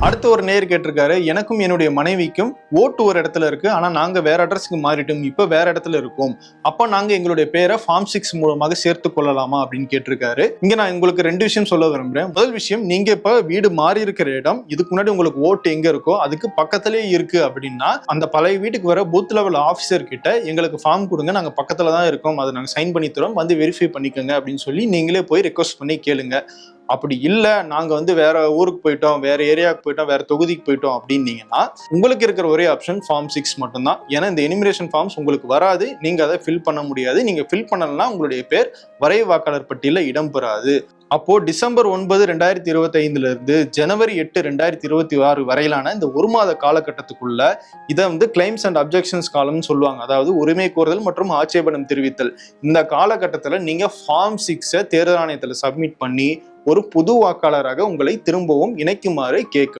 அடுத்த ஒரு நேர் கேட்டிருக்காரு. எனக்கும் என்னுடைய மனைவிக்கும் ஓட்டு ஒரு இடத்துல இருக்கு. ஆனா நாங்க வேற அட்ரஸ்க்கு மாறிட்டோம். இப்ப வேற இடத்துல இருக்கோம். அப்ப நாங்க எங்களுடைய பேரை ஃபார்ம் சிக்ஸ் மூலமாக சேர்த்து கொள்ளலாமா அப்படின்னு கேட்டிருக்காரு. இங்க நான் உங்களுக்கு ரெண்டு விஷயம் சொல்ல விரும்புறேன். முதல் விஷயம் நீங்க இப்ப வீடு மாறி இருக்கிற இடம் இதுக்கு முன்னாடி உங்களுக்கு ஓட்டு எங்க இருக்கோ அதுக்கு பக்கத்திலே இருக்கு அப்படின்னா அந்த பழைய வீட்டுக்கு வர பூத் லெவல் ஆஃபீஸர் கிட்ட எங்களுக்கு ஃபார்ம் கொடுங்க. நாங்க பக்கத்துல தான் இருக்கோம். அதை நாங்க சைன் பண்ணி தரோம். வந்து வெரிஃபை பண்ணிக்கோங்க அப்படின்னு சொல்லி நீங்களே போய் ரெக்வஸ்ட் பண்ணி கேளுங்க. அப்படி இல்லை நாங்கள் வந்து வேற ஊருக்கு போயிட்டோம் வேற ஏரியாவுக்கு போயிட்டோம் வேற தொகுதிக்கு போயிட்டோம் அப்படின்னீங்கன்னா உங்களுக்கு இருக்கிற ஒரே ஆப்ஷன் ஃபார்ம் சிக்ஸ் மட்டும்தான். ஏன்னா இந்த எனிமிரேஷன் ஃபார்ம்ஸ் உங்களுக்கு வராது. நீங்கள் அதை ஃபில் பண்ண முடியாது. நீங்கள் ஃபில் பண்ணலன்னா உங்களுடைய பேர் வரைவு வாக்காளர் பட்டியலில் இடம்பெறாது. அப்போ டிசம்பர் ஒன்பது ரெண்டாயிரத்தி இருபத்தி இருந்து ஜனவரி எட்டு ரெண்டாயிரத்தி இருபத்தி ஆறு வரையிலான இந்த ஒரு மாத காலகட்டத்துக்குள்ள இதை வந்து கிளைம்ஸ் அண்ட் அப்ஜெக்ஷன்ஸ் காலம்னு சொல்லுவாங்க. அதாவது உரிமை கோருதல் மற்றும் ஆட்சேபனம் தெரிவித்தல். இந்த காலகட்டத்தில் நீங்க ஃபார்ம் சிக்ஸை தேர்தல் ஆணையத்தில் சப்மிட் பண்ணி ஒரு புது வாக்காளராக உங்களை திரும்பவும் இணைக்குமாறு கேட்க